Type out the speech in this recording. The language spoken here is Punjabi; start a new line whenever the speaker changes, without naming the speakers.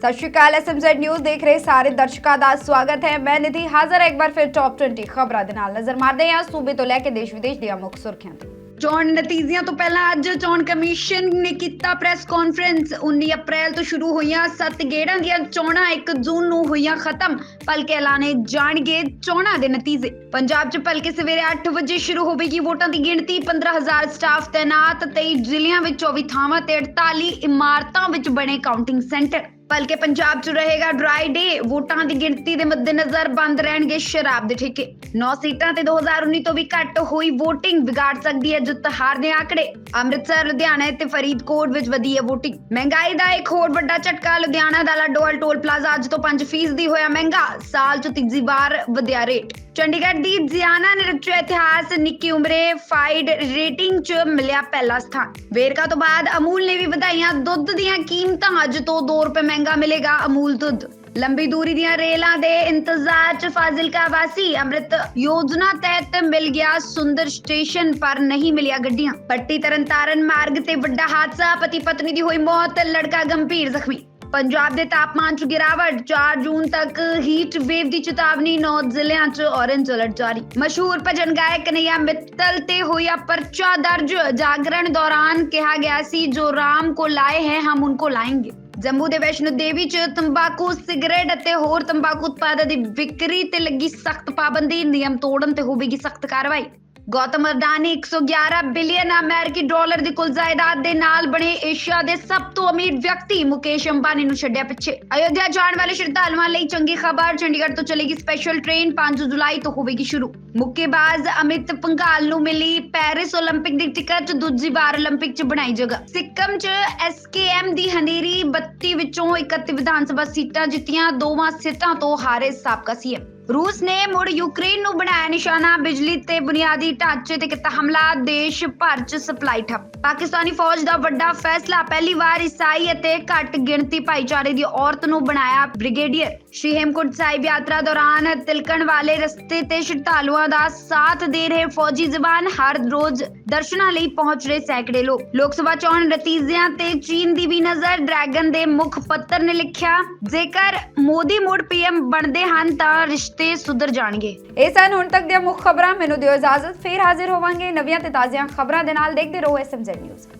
ਸਤਿ ਸ਼੍ਰੀ ਅਕਾਲ ਐਸਐਮਜ਼ੈਡ ਨਿਊਜ਼ ਦੇਖ ਰਹੇ ਸਾਰੇ ਦਰਸ਼ਕਾਂ ਦਾ ਸਵਾਗਤ ਹੈ। ਮੈਂ ਨਿਧੀ ਹਾਜ਼ਰ ਹਾਂ ਇੱਕ ਵਾਰ ਫਿਰ ਟੌਪ 20 ਖਬਰਾਂ ਦੇ ਨਾਲ। ਨਜ਼ਰ ਮਾਰਦੇ ਹਾਂ ਸੂਬੇ ਤੋਂ ਲੈ ਕੇ ਦੇਸ਼ ਵਿਦੇਸ਼ ਦੀਆਂ ਮੁੱਖ ਸੁਰਖੀਆਂ ਤੇ। ਚੋਣ ਨਤੀਜਿਆਂ ਤੋਂ ਪਹਿਲਾਂ ਅੱਜ ਚੋਣ ਕਮਿਸ਼ਨ ਨੇ ਕੀਤਾ ਪ੍ਰੈਸ ਕਾਨਫਰੰਸ 19 ਅਪ੍ਰੈਲ ਤੋਂ ਸ਼ੁਰੂ ਹੋਈਆਂ ਸੱਤ ਗੇੜਾਂ ਦੀਆਂ ਚੋਣਾਂ 1 ਜੂਨ ਨੂੰ ਹੋਈਆਂ ਖਤਮ। ਭਲਕੇ ਐਲਾਨੇ ਜਾਣਗੇ ਚੋਣਾਂ ਦੇ ਨਤੀਜੇ। ਪੰਜਾਬ 'ਚ ਭਲਕੇ ਸਵੇਰੇ 8 ਵਜੇ ਸ਼ੁਰੂ ਹੋਵੇਗੀ ਵੋਟਾਂ ਦੀ ਗਿਣਤੀ। 15000 ਸਟਾਫ ਤੈਨਾਤ 23 ਜ਼ਿਲ੍ਹਿਆਂ ਵਿੱਚ 24 ਥਾਵਾਂ ਤੇ 48 ਇਮਾਰਤਾਂ ਵਿੱਚ ਬਣੇ ਕਾਊਂਟਿੰਗ ਸੈਂਟਰ ਭਲਕੇ ਪੰਜਾਬ 'ਚ ਰਹੇਗਾ ਡਰਾਈ ਡੇ ਵੋਟਾਂ ਦੀ ਗਿਣਤੀ ਦੇ ਮੱਦੇਨਜ਼ਰ ਬੰਦ ਰਹਿਣਗੇ ਸ਼ਰਾਬ ਦੇ ਠੇਕੇ। 9 ਸੀਟਾਂ ਤੇ 2019 ਤੋਂ ਵੀ ਘੱਟ ਹੋਈ VOTING ਵਿਗਾੜ ਸਕਦੀ ਹੈ ਜਿੱਤ ਹਾਰ ਦੇ ਆંકੜੇ ਅੰਮ੍ਰਿਤਸਰ, ਲੁਧਿਆਣਾ ਤੇ ਫਰੀਦਕੋਟ ਵਿੱਚ ਵਧੀ ਹੈ VOTING ਮਹਿੰਗਾਈ ਦਾ ਇੱਕ ਹੋਰ ਵੱਡਾ ਝਟਕਾ, ਲੁਧਿਆਣਾ ਦਾ ਲਾਡੋਵਾਲ ਟੋਲ ਪਲਾਜ਼ਾ ਅੱਜ ਤੋਂ 5% ਦੀ ਹੋਇਆ ਮਹਿੰਗਾ, ਸਾਲ 'ਚ ਤੀਜੀ ਵਾਰ ਵਧਿਆ ਰੇਟ ਚੰਡੀਗੜ੍ਹ ਦੀ ਜਿਆਨਾ ਨੇ ਰਚਿਆ ਇਤਿਹਾਸ, ਨਿੱਕੀ ਉਮਰੇ ਫਾਈਡ ਰੇਟਿੰਗ 'ਚ ਮਿਲਿਆ ਪਹਿਲਾ ਸਥਾਨ। ਵੇਰਕਾ ਤੋਂ ਬਾਅਦ ਅਮੂਲ ਨੇ ਵੀ ਵਧਾਈਆਂ ਦੁੱਧ ਦੀਆਂ ਕੀਮਤਾਂ, ਅੱਜ ਤੋਂ 2 ਰੁਪਏ ਮਹਿੰਗਾ ਮਿਲੇਗਾ ਅਮੂਲ ਦੁੱਧ ਲੰਬੀ ਦੂਰੀ ਦੀਆਂ ਰੇਲਾਂ ਦੇ ਇੰਤਜ਼ਾਰ 'ਚ ਫਾਜ਼ਿਲਕਾ ਵਾਸੀ ਅੰਮ੍ਰਿਤ ਯੋਜਨਾ ਤਹਿਤ ਮਿਲ ਗਿਆ ਸੁੰਦਰ ਸਟੇਸ਼ਨ ਪਰ ਨਹੀਂ ਮਿਲਿਆ ਗੱਡੀਆਂ ਪੱਟੀ ਤਰਨਤਾਰਨ ਮਾਰਗ ਤੇ ਵੱਡਾ ਹਾਦਸਾ ਪਤੀ ਪਤਨੀ ਦੀ ਹੋਈ ਮੌਤ ਲੜਕਾ ਗੰਭੀਰ ਜ਼ਖਮੀ ਪੰਜਾਬ ਦੇ ਤਾਪਮਾਨ 'ਚ ਗਿਰਾਵਟ 4 ਜੂਨ ਤੱਕ ਹੀਟ ਵੇਵ ਦੀ ਚੇਤਾਵਨੀ 9 ਜ਼ਿਲ੍ਹਿਆਂ 'ਚ ਔਰੇਂਜ ਅਲਰਟ ਜਾਰੀ ਮਸ਼ਹੂਰ ਭਜਨ ਗਾਇਕ ਕਨਈਆ ਮਿੱਤਲ ਤੇ ਹੋਇਆ ਪਰਚਾ ਦਰਜ ਜਾਗਰਣ ਦੌਰਾਨ ਕਿਹਾ ਗਿਆ ਸੀ ਜੋ ਰਾਮ ਕੋ ਲਾਏ ਹੈ ਹਮ ਉਨਕੋ ਲਾਏਂਗੇ ਜੰਮੂ ਦੇ ਵੈਸ਼ਨੋ ਦੇਵੀ 'ਚ ਤੰਬਾਕੂ, ਸਿਗਰਟ ਅਤੇ ਹੋਰ ਤੰਬਾਕੂ ਉਤਪਾਦਾਂ ਦੀ ਵਿਕਰੀ ਤੇ ਲੱਗੀ ਸਖਤ ਪਾਬੰਦੀ, ਨਿਯਮ ਤੋੜਨ ਤੇ ਹੋਵੇਗੀ ਸਖਤ ਕਾਰਵਾਈ। ਗੌਤਮ ਅਡਾਨੀ 111 ਬਿਲੀਅਨ ਅਮਰੀਕੀ ਡਾਲਰ ਦੀ ਕੁੱਲ ਜਾਇਦਾਦ ਦੇ ਨਾਲ ਬਣੇ ਏਸ਼ੀਆ ਦੇ ਸਭ ਤੋਂ ਅਮੀਰ ਵਿਅਕਤੀ ਮੁਕੇਸ਼ ਅੰਬਾਨੀ ਨੂੰ ਛੱਡਿਆ ਪਿੱਛੇ ਅਯੋਧਿਆ ਜਾਣ ਵਾਲੇ ਸ਼ਰਧਾਲੂਆਂ ਲਈ ਚੰਗੀ ਖਬਰ ਚੰਡੀਗੜ੍ਹ ਤੋਂ ਚਲੇਗੀ ਸਪੈਸ਼ਲ ਟ੍ਰੇਨ 5 ਜੁਲਾਈ ਤੋਂ ਹੋਵੇਗੀ ਸ਼ੁਰੂ ਮੁੱਕੇਬਾਜ਼ ਅਮਿਤ ਪੰਘਾਲ ਨੂੰ ਮਿਲੀ ਪੈਰਿਸ 올림픽 ਦੀ ਟਿਕਟ ਦੂਜੀ ਵਾਰ 올림픽 'ਚ ਬਣਾਈ ਜਗ੍ਹਾ ਸਿੱਕਮ 'ਚ ਐਸਕੇਐਮ ਦੀ ਹਨੇਰੀ 32 ਵਿੱਚੋਂ 31 ਵਿਧਾਨ ਸਭਾ ਸੀਟਾਂ ਜਿੱਤੀਆਂ ਦੋਵਾਂ ਸੀਟਾਂ ਤੋਂ ਹਾਰੇ ਸਾਬਕਾ ਸੀਐਮ ਰੂਸ ਨੇ ਮੁੜ ਯੂਕਰੇਨ ਨੂੰ ਬਣਾਇਆ ਨਿਸ਼ਾਨਾ, ਬਿਜਲੀ ਤੇ ਬੁਨਿਆਦੀ ਢਾਂਚੇ ਤੇ ਕੀਤਾ ਹਮਲਾ, ਦੇਸ਼ ਭਰ 'ਚ ਸਪਲਾਈ ਠੱਪ। ਪਾਕਿਸਤਾਨੀ ਫੌਜ ਦਾ ਵੱਡਾ ਫੈਸਲਾ, ਪਹਿਲੀ ਵਾਰ ਈਸਾਈ ਅਤੇ ਘੱਟ ਗਿਣਤੀ ਭਾਈਚਾਰੇ ਦੀ ਔਰਤ ਨੂੰ ਬਣਾਇਆ ਬ੍ਰਿਗੇਡੀਅਰ। ਸ਼੍ਰੀ ਹੇਮਕੁੰਟ ਸਾਹਿਬ ਯਾਤਰਾ ਦੌਰਾਨ ਤਿਲਕਣ ਵਾਲੇ ਰਸਤੇ ਤੇ ਸ਼ਰਧਾਲੂਆਂ ਦਾ ਸਾਥ ਦੇ ਰਹੇ ਫੌਜੀ ਜਵਾਨ ਹਰ ਰੋਜ਼ ਦਰਸ਼ਨਾਂ ਲਈ ਪਹੁੰਚ ਰਹੇ ਸੈਂਕੜੇ ਲੋਕ। ਲੋਕ ਸਭਾ ਚੋਣ ਨਤੀਜਿਆਂ ਤੇ ਚੀਨ ਦੀ ਵੀ ਨਜ਼ਰ, ਡਰੈਗਨ ਦੇ ਮੁੱਖ ਪੱਤਰ ਨੇ ਲਿਖਿਆ, ਜੇਕਰ ਮੋਦੀ ਮੁੜ ਪੀਐਮ ਬਣਦੇ ਹਨ ਤਾਂ ਰਿਸ਼ਤੇ ਸੁਧਰ ਜਾਣਗੇ। ਇਹ ਸਨ ਹੁਣ ਤੱਕ ਦੀਆਂ ਮੁੱਖ ਖਬਰਾਂ। ਮੈਨੂੰ ਦਿਓ ਇਜਾਜ਼ਤ। ਫੇਰ ਹਾਜ਼ਰ ਹੋਵਾਂਗੇ ਨਵੀਆਂ ਤੇ ਤਾਜ਼ੀਆਂ ਖਬਰਾਂ ਦੇ ਨਾਲ। ਦੇਖਦੇ ਰਹੋ ਐਸਐਮਜ਼ੈਡ ਨਿਊਜ਼